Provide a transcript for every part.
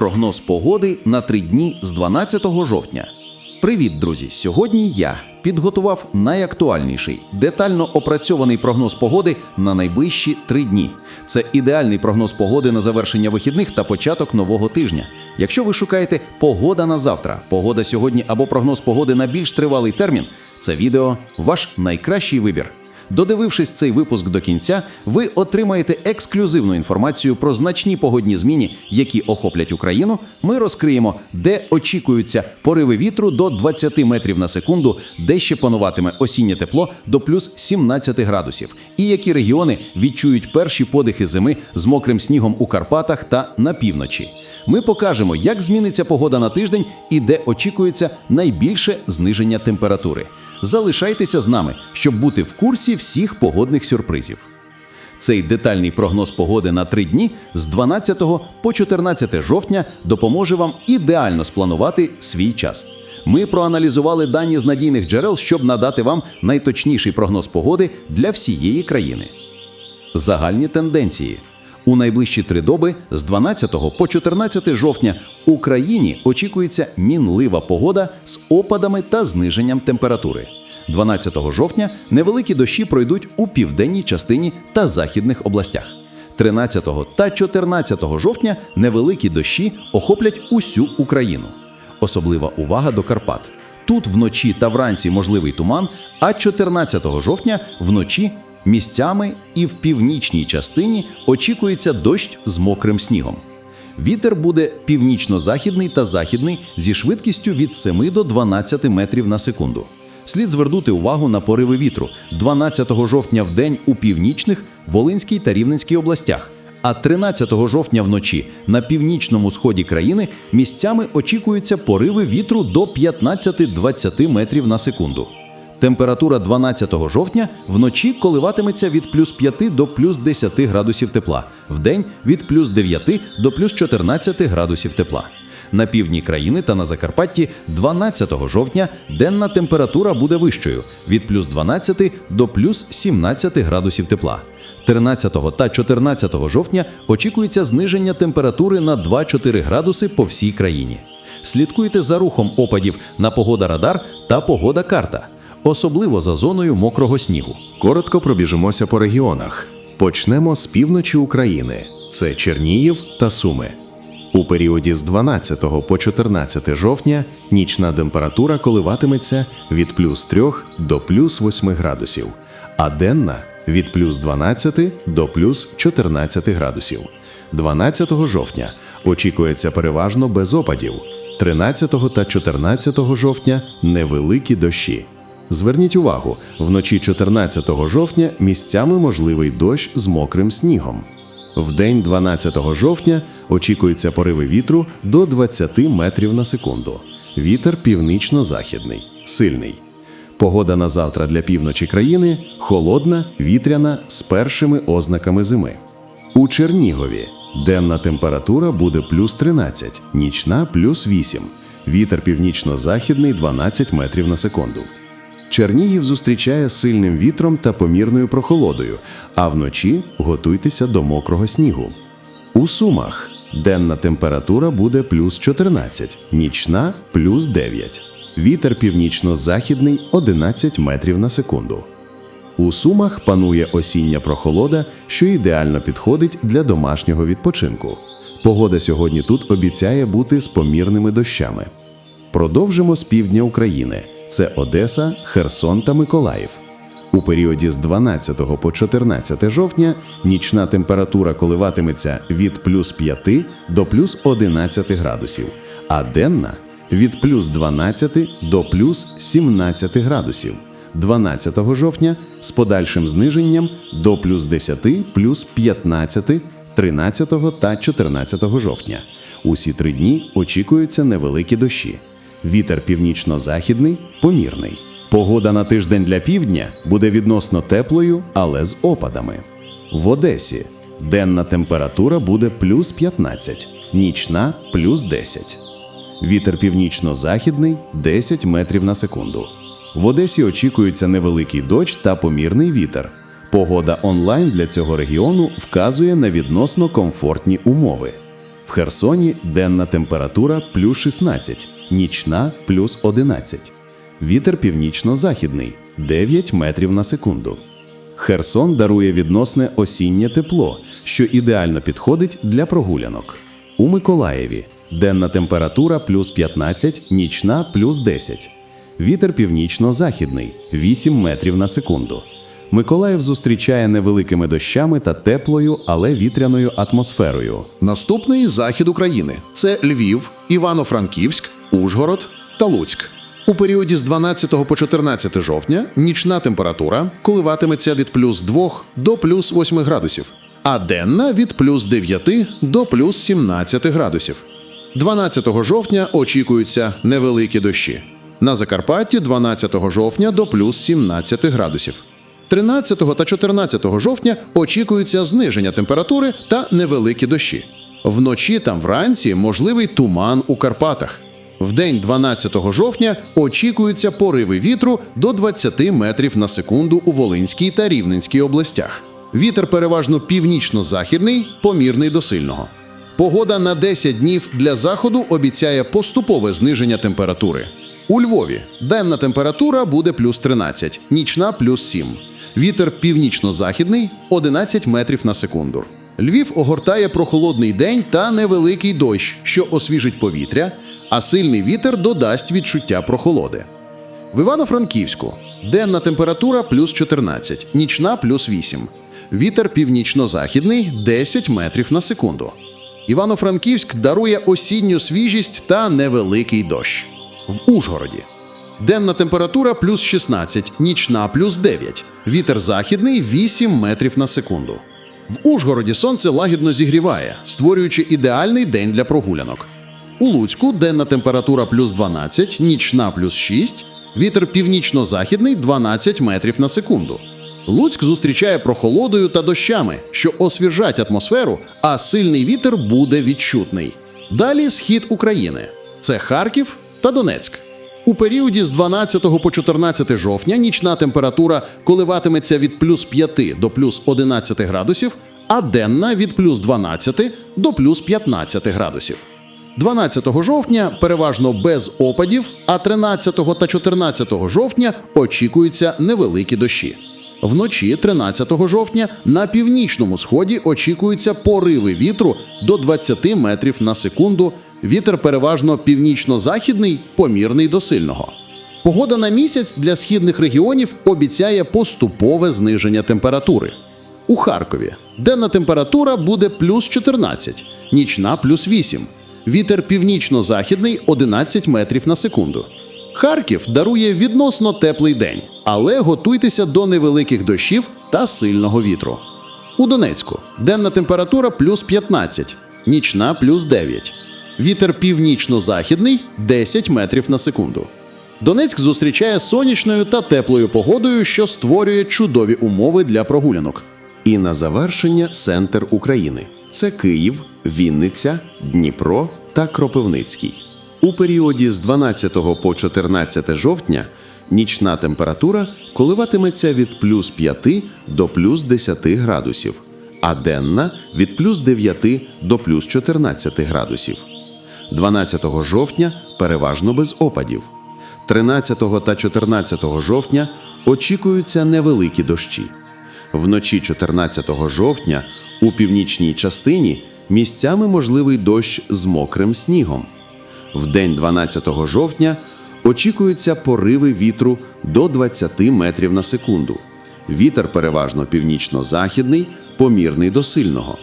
Прогноз погоди на три дні з 12 жовтня. Привіт, друзі! Сьогодні я підготував найактуальніший, детально опрацьований прогноз погоди на найближчі три дні. Це ідеальний прогноз погоди на завершення вихідних та початок нового тижня. Якщо ви шукаєте погода на завтра, погода сьогодні або прогноз погоди на більш тривалий термін, це відео ваш найкращий вибір. Додивившись цей випуск до кінця, ви отримаєте ексклюзивну інформацію про значні погодні зміни, які охоплять Україну. Ми розкриємо, де очікуються пориви вітру до 20 метрів на секунду, де ще пануватиме осіннє тепло до плюс 17 градусів, і які регіони відчують перші подихи зими з мокрим снігом у Карпатах та на півночі. Ми покажемо, як зміниться погода на тиждень і де очікується найбільше зниження температури. Залишайтеся з нами, щоб бути в курсі всіх погодних сюрпризів. Цей детальний прогноз погоди на три дні з 12 по 14 жовтня допоможе вам ідеально спланувати свій час. Ми проаналізували дані з надійних джерел, щоб надати вам найточніший прогноз погоди для всієї країни. Загальні тенденції. У найближчі три доби з 12 по 14 жовтня Україні очікується мінлива погода з опадами та зниженням температури. 12 жовтня невеликі дощі пройдуть у південній частині та західних областях. 13 та 14 жовтня невеликі дощі охоплять усю Україну. Особлива увага до Карпат. Тут вночі та вранці можливий туман, а 14 жовтня вночі місцями і в північній частині очікується дощ з мокрим снігом. Вітер буде північно-західний та західний зі швидкістю від 7 до 12 метрів на секунду. Слід звернути увагу на пориви вітру 12 жовтня в день у північних, Волинській та Рівненській областях. А 13 жовтня вночі на північному сході країни місцями очікуються пориви вітру до 15-20 метрів на секунду. Температура 12 жовтня вночі коливатиметься від плюс 5 до плюс 10 градусів тепла, вдень від плюс 9 до плюс 14 градусів тепла. На півдні країни та на Закарпатті 12 жовтня денна температура буде вищою від плюс 12 до плюс 17 градусів тепла. 13 та 14 жовтня очікується зниження температури на 2-4 градуси по всій країні. Слідкуйте за рухом опадів на погода радар та погода карта, особливо за зоною мокрого снігу. Коротко пробіжимося по регіонах. Почнемо з півночі України: це Чернігів та Суми. У періоді з 12 по 14 жовтня нічна температура коливатиметься від плюс 3 до плюс 8 градусів, а денна від плюс 12 до плюс 14 градусів. 12 жовтня очікується переважно без опадів. 13 та 14 жовтня невеликі дощі. Зверніть увагу, вночі 14 жовтня місцями можливий дощ з мокрим снігом. В день 12 жовтня очікуються пориви вітру до 20 метрів на секунду. Вітер північно-західний, сильний. Погода на завтра для півночі країни холодна, вітряна з першими ознаками зими. У Чернігові денна температура буде плюс 13, нічна плюс 8. Вітер північно-західний 12 метрів на секунду. Чернігів зустрічає сильним вітром та помірною прохолодою, а вночі готуйтеся до мокрого снігу. У Сумах денна температура буде плюс 14, нічна плюс 9. Вітер північно-західний 11 метрів на секунду. У Сумах панує осіння прохолода, що ідеально підходить для домашнього відпочинку. Погода сьогодні тут обіцяє бути з помірними дощами. Продовжимо з півдня України. Це Одеса, Херсон та Миколаїв. У періоді з 12 по 14 жовтня нічна температура коливатиметься від плюс 5 до плюс 11 градусів, а денна від плюс 12 до плюс 17 градусів. 12 жовтня з подальшим зниженням до плюс 10, плюс 15, 13 та 14 жовтня. Усі три дні очікуються невеликі дощі. Вітер північно-західний помірний. Погода на тиждень для півдня буде відносно теплою, але з опадами. В Одесі денна температура буде плюс 15, нічна плюс 10. Вітер північно-західний 10 метрів на секунду. В Одесі очікується невеликий дощ та помірний вітер. Погода онлайн для цього регіону вказує на відносно комфортні умови. В Херсоні денна температура плюс 16, нічна плюс 11. Вітер північно-західний 9 метрів на секунду. Херсон дарує відносне осіннє тепло, що ідеально підходить для прогулянок. У Миколаєві денна температура плюс 15, нічна плюс 10. Вітер північно-західний 8 метрів на секунду. Миколаїв зустрічає невеликими дощами та теплою, але вітряною атмосферою. Наступний захід України це Львів, Івано-Франківськ, Ужгород та Луцьк. У періоді з 12 по 14 жовтня нічна температура коливатиметься від плюс 2 до плюс 8 градусів, а денна від плюс 9 до плюс 17 градусів. 12 жовтня очікуються невеликі дощі. На Закарпатті 12 жовтня до плюс 17 градусів. 13 та 14 жовтня очікується зниження температури та невеликі дощі. Вночі та вранці можливий туман у Карпатах. В день 12 жовтня очікуються пориви вітру до 20 метрів на секунду у Волинській та Рівненській областях. Вітер переважно північно-західний, помірний до сильного. Погода на 10 днів для заходу обіцяє поступове зниження температури. У Львові денна температура буде плюс 13, нічна плюс 7. Вітер північно-західний 11 метрів на секунду. Львів огортає прохолодний день та невеликий дощ, що освіжить повітря, а сильний вітер додасть відчуття прохолоди. В Івано-Франківську денна температура плюс 14, нічна плюс 8. Вітер північно-західний 10 метрів на секунду. Івано-Франківськ дарує осінню свіжість та невеликий дощ. В Ужгороді денна температура плюс 16, нічна плюс 9. Вітер західний 8 метрів на секунду. В Ужгороді сонце лагідно зігріває, створюючи ідеальний день для прогулянок. У Луцьку денна температура плюс 12, нічна плюс 6, вітер північно-західний 12 метрів на секунду. Луцьк зустрічає прохолодою та дощами, що освіжать атмосферу, а сильний вітер буде відчутний. Далі схід України це Харків та Донецьк. У періоді з 12 по 14 жовтня нічна температура коливатиметься від плюс 5 до плюс 11 градусів, а денна від плюс 12 до плюс 15 градусів. 12 жовтня переважно без опадів, а 13 та 14 жовтня очікуються невеликі дощі. Вночі 13 жовтня на північному сході очікуються пориви вітру до 20 метрів на секунду. Вітер переважно північно-західний, помірний до сильного. Погода на місяць для східних регіонів обіцяє поступове зниження температури. У Харкові денна температура буде плюс 14, нічна плюс 8. Вітер північно-західний 11 метрів на секунду. Харків дарує відносно теплий день, але готуйтеся до невеликих дощів та сильного вітру. У Донецьку денна температура плюс 15, нічна плюс 9. Вітер північно-західний 10 метрів на секунду. Донецьк зустрічає сонячною та теплою погодою, що створює чудові умови для прогулянок. І на завершення центр України. Це Київ, Вінниця, Дніпро та Кропивницький. У періоді з 12 по 14 жовтня нічна температура коливатиметься від плюс 5 до плюс 10 градусів, а денна від плюс 9 до плюс 14 градусів. 12 жовтня переважно без опадів. 13 та 14 жовтня очікуються невеликі дощі. Вночі 14 жовтня у північній частині місцями можливий дощ з мокрим снігом. В день 12 жовтня очікуються пориви вітру до 20 метрів на секунду. Вітер переважно північно-західний, помірний до сильного.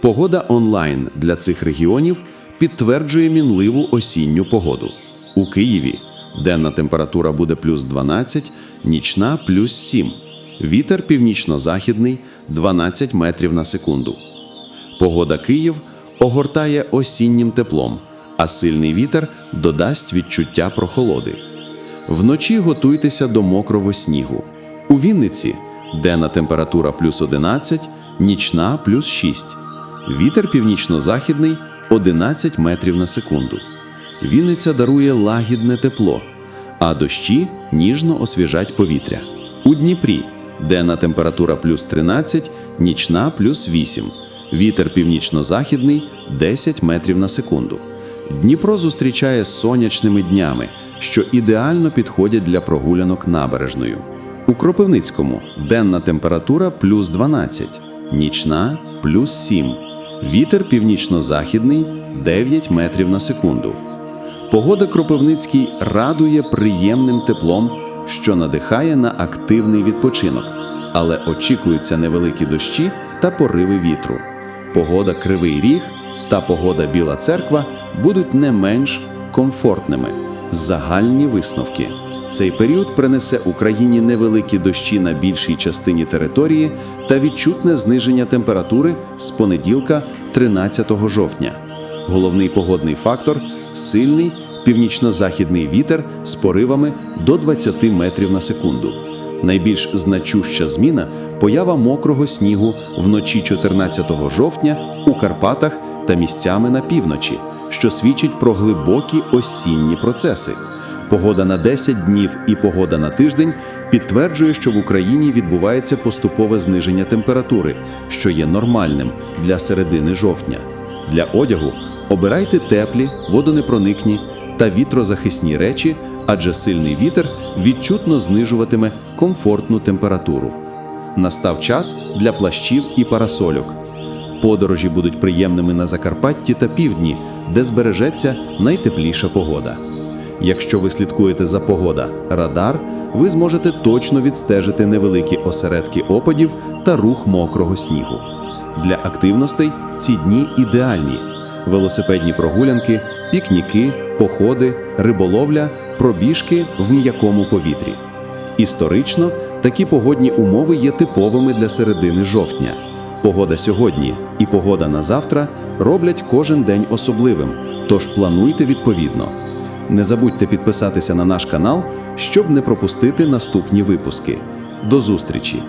Погода онлайн для цих регіонів підтверджує мінливу осінню погоду. У Києві денна температура буде плюс 12, нічна плюс 7. Вітер північно-західний 12 метрів на секунду. Погода Київ огортає осіннім теплом, а сильний вітер додасть відчуття прохолоди. Вночі готуйтеся до мокрого снігу. У Вінниці денна температура плюс 11, нічна плюс 6. Вітер північно-західний 11 метрів на секунду. Вінниця дарує лагідне тепло, а дощі ніжно освіжать повітря. У Дніпрі денна температура плюс 13, нічна плюс 8. Вітер північно-західний 10 метрів на секунду. Дніпро зустрічає сонячними днями, що ідеально підходять для прогулянок набережною. У Кропивницькому денна температура плюс 12, нічна плюс 7. Вітер північно-західний 9 метрів на секунду. Погода Кропивницький радує приємним теплом, що надихає на активний відпочинок, але очікуються невеликі дощі та пориви вітру. Погода Кривий Ріг та погода Біла Церква будуть не менш комфортними. Загальні висновки. Цей період принесе Україні невеликі дощі на більшій частині території та відчутне зниження температури з понеділка 13 жовтня. Головний погодний фактор сильний північно-західний вітер з поривами до 20 метрів на секунду. Найбільш значуща зміна поява мокрого снігу вночі 14 жовтня у Карпатах та місцями на півночі, що свідчить про глибокі осінні процеси. Погода на 10 днів і погода на тиждень підтверджує, що в Україні відбувається поступове зниження температури, що є нормальним для середини жовтня. Для одягу обирайте теплі, водонепроникні та вітрозахисні речі, адже сильний вітер відчутно знижуватиме комфортну температуру. Настав час для плащів і парасольок. Подорожі будуть приємними на Закарпатті та півдні, де збережеться найтепліша погода. Якщо ви слідкуєте за погода радар, ви зможете точно відстежити невеликі осередки опадів та рух мокрого снігу. Для активностей ці дні ідеальні: велосипедні прогулянки, пікніки, походи, риболовля, пробіжки в м'якому повітрі. Історично такі погодні умови є типовими для середини жовтня. Погода сьогодні і погода на завтра роблять кожен день особливим, тож плануйте відповідно. Не забудьте підписатися на наш канал, щоб не пропустити наступні випуски. До зустрічі!